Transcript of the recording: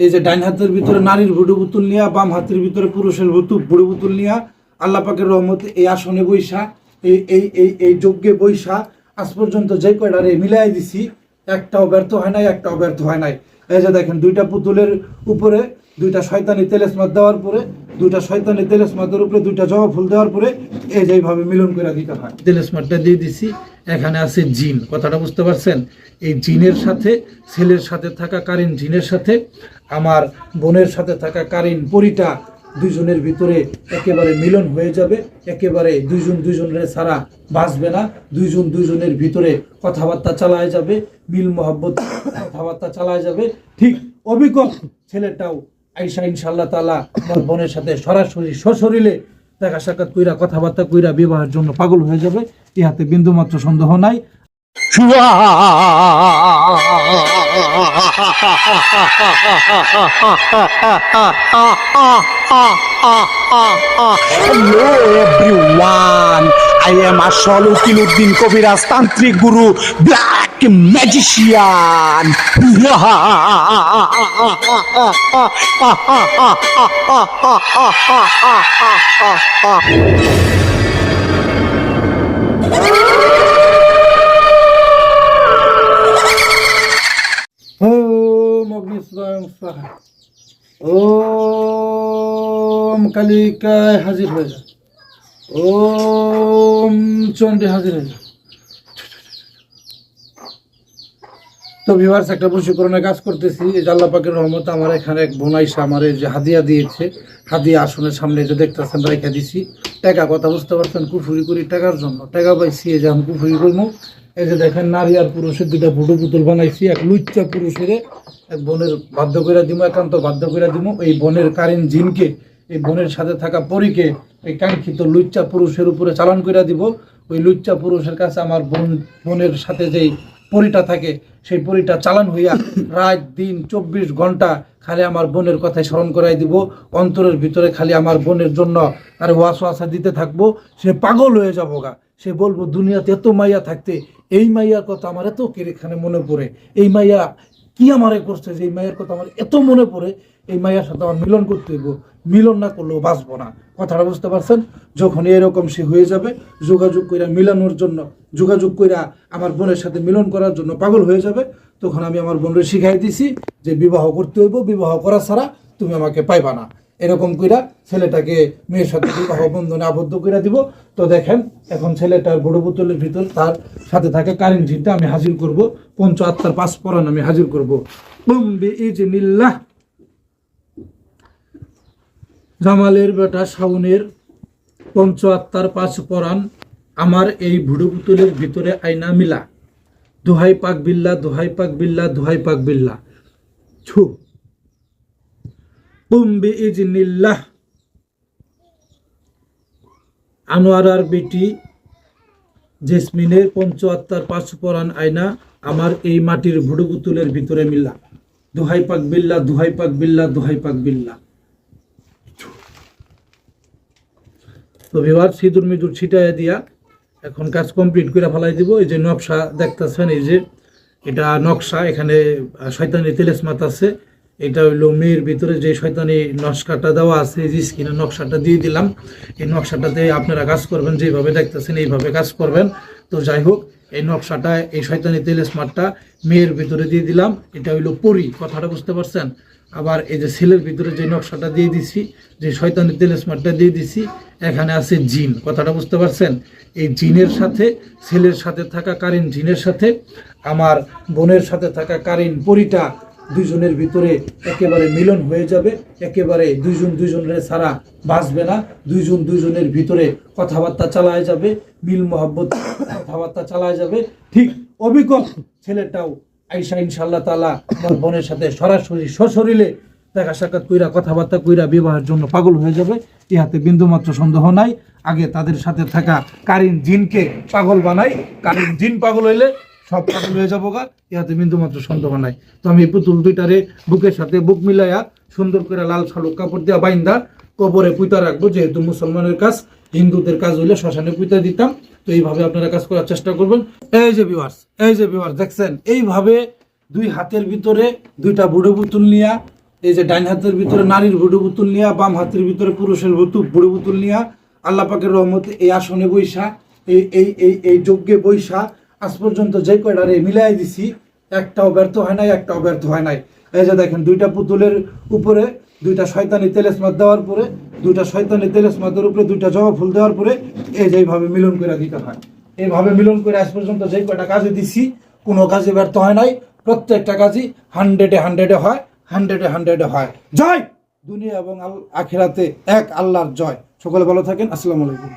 এই যে ডাইন হাতের ভিতরে নারীর ভুটু পুতুল নিয়া বাম হাতের ভিতরে পুরুষের ভুটু ভুড়ু পুতুল নিয়া আল্লাহ পাকের রহমতে এই আসনে বৈশা এই এই এই এই যজ্ঞে বৈশা আজ পর্যন্ত যে কয়টা রে মিলাই দিছি একটাও ব্যর্থ হয় নাই একটাও ব্যর্থ হয় নাই। এই যে দেখেন দুইটা পুতুলের উপরে দুইটা শয়তানি তেলেসমাত দেওয়ার পরে দুইটা শয়তানি তেলেসমাতের উপরে দুইটা জবা ফুল দেওয়ার পরে এই যে এইভাবে মিলন করে দিতে হয়। তেলেসমাতটা দিয়ে দিছি, এখানে আছে জিন। কথাটা বুঝতে পারছেন? এই জিনের সাথে, ছেলের সাথে থাকা কারিন জিনের সাথে, আমার বোনের সাথে থাকা কারিন পরিটা দুইজনের ভিতরে একেবারে মিলন হয়ে যাবে। একেবারে দুইজন দুইজনের ছাড়া বাঁচবে না। দুইজন দুইজনের ভিতরে কথাবার্তা চালায় যাবে মিল মোহাব্বত কথাবার্তা চালায় যাবে। ঠিক অবিকল ছেলেটাও আইসা ইনশাল্লাহ তালা আমার বোনের সাথে সরাসরি সশরীরে দেখা সাক্ষাৎ কইরা কথাবার্তা কইরা বিবাহের জন্য পাগল হয়ে যাবে। ইহাতে বিন্দুমাত্র সন্দেহ নাই। Hello everyone, Ashol Ukiluddin Kobiraj Tantric Guru, Black Magician. ওম অগ্নিস্বয়ং স্বাহা ওম কালিকায় হাজির হয়ে যা ওম চন্ডী হাজির তো ভিউয়ার্স একটা বশীকরণের কাজ করতেছি। আল্লাহ পাকের রহমত, আমার এখানে এক বোনাইসা আমার এই যে হাদিয়া দিয়েছে। হাদিয়া আসনের সামনে যে দেখতেছেন রেখে দিছি। টাকা কথা বুঝতে পারছেন, কুফুরি করি টাকার জন্য। টাকা পাইছি, এই যে আমি কুফুরি করব এই যে দেখেন, নারী আর পুরুষের দুটা ফুটো পুতুল বানাইছি। এক লুচ্চা পুরুষের এক বোনের বাধ্য করে দিব একান্ত বাধ্য করে দিব এই বোনের কারিন জিনকে এই বোনের সাথে থাকা পরীকে এই কাঙ্ক্ষিত লুচ্চা পুরুষের উপরে চালান করে দিব। ওই লুচ্চা পুরুষের কাছে আমার বোন, বোনের সাথে যেই পরিটা থাকে, সেই পরিটা চালান হইয়া রাত, দিন, চব্বিশ ঘণ্টা খালি আমার বোনের কথাই স্মরণ করাই দিব। অন্তরের ভিতরে খালি আমার বোনের জন্য তার ওয়াস ওয়াসা দিতে থাকব। সে পাগল হয়ে যাব গা। সে বলব, দুনিয়াতে এত মাইয়া থাকতে, এই মাইয়ার কথা আমার এত এখানে মনে পড়ে। এই মাইয়া কি আমারে করছে যে এই মায়ের কথা আমার এত মনে পড়ে, এই মায়ের সাথে আমার মিলন করতে হইব, মিলন না করলেও বাঁচবো না। কথাটা বুঝতে পারছেন? যখন এরকম সে হয়ে যাবে, যোগাযোগ কইরা মিলানোর জন্য, যোগাযোগ কইরা আমার বোনের সাথে মিলন করার জন্য পাগল হয়ে যাবে, তখন আমি আমার বোনরে শিখাই দিছি যে বিবাহ করতে হইব, বিবাহ করা ছাড়া তুমি আমাকে পাইবা না। এরকম কইরা ছেলেটাকে মেয়ের সাথে বিবাহ বন্ধনে আবদ্ধ করে দিব। তো দেখেন, এখন ছেলেটার বড় বোতলের ভিতর তার সাথে থাকে কারেন্ট ঝিনটা আমি হাজির করব। পঞ্চ আত্মার পাঁচ পরান আমি হাজির করব। জামালের বেটা শাওনের পঞ্চ আত্মার পাঁচ পরাণ আমার এই ভুড়ু পুতুলের ভিতরে আয়না মিলা। দোহাই পাক বিল্লা দোহাই পাক বিল্লা দোহাই পাক বিল্লা ছু। বুম্বি ইজনিল্লাহ আনোয়ারার বেটি জেসমিনের পঞ্চ আত্মার পাঁচ পরাণ আয়না আমার এই মাটির ভুড়ু পুতুলের ভিতরে মিল্লা। দোহাই পাক বিল্লা, দোহাই পাক বিল্লা, দোহাই পাক বিল্লা। তো বিবার সিঁদুর মিদুর ছিটায় দিয়া এখন কাজ কমপ্লিট করে ফেলাই দিব। এই যে নকশা দেখতেছেন, এই যে এটা নকশা, এখানে শয়তানি তেলেসমাত আছে। এটা হইল মেয়ের ভিতরে যে শয়তানি নকশাটা দেওয়া আছে যে স্ক্রিনে নকশাটা দিয়ে দিলাম। এই নকশাটাতে আপনারা কাজ করবেন, যেভাবে দেখতেছেন এইভাবে কাজ করবেন। তো যাই হোক, এই নকশাটা, এই শয়তানি স্মার্টটা মেয়ের ভিতরে দিয়ে দিলাম। এটা হইল পরি, কথাটা বুঝতে পারছেন? আবার এই যে ছেলের ভিতরে যে নকশাটা দিয়ে দিছি, যে শয়তানি স্মার্টটা দিয়ে দিছি, এখানে আছে জিন, কথাটা বুঝতে পারছেন? এই জিনের সাথে, ছেলের সাথে থাকা কারিন জিনের সাথে, আমার বোনের সাথে থাকা কারিন পরিটা দুইজনের ভিতরে একেবারে মিলন হয়ে যাবে। একেবারে দুইজন দুইজনের ছাড়া বাঁচবে না। দুইজন দুইজনের ভিতরে কথাবার্তা চালায় যাবে, মিল, মোহাব্বত কথাবার্তা চালায় যাবে। ঠিক অবিকল ছেলেটাও আইসা ইনশাল্লাহ তালা আমার বোনের সাথে সরাসরি সশরীরে দেখা সাক্ষাৎ কইরা কথাবার্তা কইরা বিবাহের জন্য পাগল হয়ে যাবে। ইহাতে বিন্দুমাত্র সন্দেহ নাই। আগে তাদের সাথে থাকা কারিন জিনকে পাগল বানাই। কারিন জিন পাগল হইলে সব পাগল হয়ে যাব গা, ইহাতে বিন্দুমাত্র সন্দেহ নাই। তো আমি পুতুল দুইটারে বুকের সাথে বুক মিলাইয়া সুন্দর করে লাল শালুক কাপড় দিয়া বাইন্দা, কবরে পুঁতা রাখব, যেহেতু মুসলমানের কাজ, হিন্দুদের কাজ হইলে শ্মশানে পুঁতা দিতাম। তো এইভাবে আপনারা কাজ করার চেষ্টা করবেন। এই যে বিওয়ার্স এই যে বিওয়ার্স দেখছেন? এইভাবে দুই হাতের ভিতরে দুইটা বুড়ো পুতুল নিয়া, এই যে ডাইন হাতের ভিতরে নারীর ভুডু পুতুল নিয়া, বাম হাতের ভিতরে পুরুষের ভুডু পুতুল নিয়া, আল্লাহ পাকের রহমতে এই আসনে বৈশা, এই এই এই এই যজ্ঞে বৈশা আজ পর্যন্ত যে কয়টারে মিলাই দিছি, একটাও ব্যর্থ হয় নাই, একটাও ব্যর্থ হয় নাই। এই যে দেখেন, দুইটা পুতুলের উপরে দুইটা শয়তানি তেলেসমাত দেওয়ার পরে, দুইটা শয়তানি তেলেসমাতের উপরে দুইটা জবা ফুল দেওয়ার পরে, এই যে এইভাবে মিলন করে দিতে হয়। এইভাবে মিলন করে আজ পর্যন্ত যে কয়টা কাজে দিছি, কোনো কাজে ব্যর্থ হয় নাই। প্রত্যেকটা কাজই হান্ড্রেডে হান্ড্রেডে হয়, হান্ড্রেডে হান্ড্রেডে হয়। জয়! দুনিয়া এবং আখিরাতে এক আল্লাহর জয়। সকলে ভালো থাকেন, আসসালামু আলাইকুম।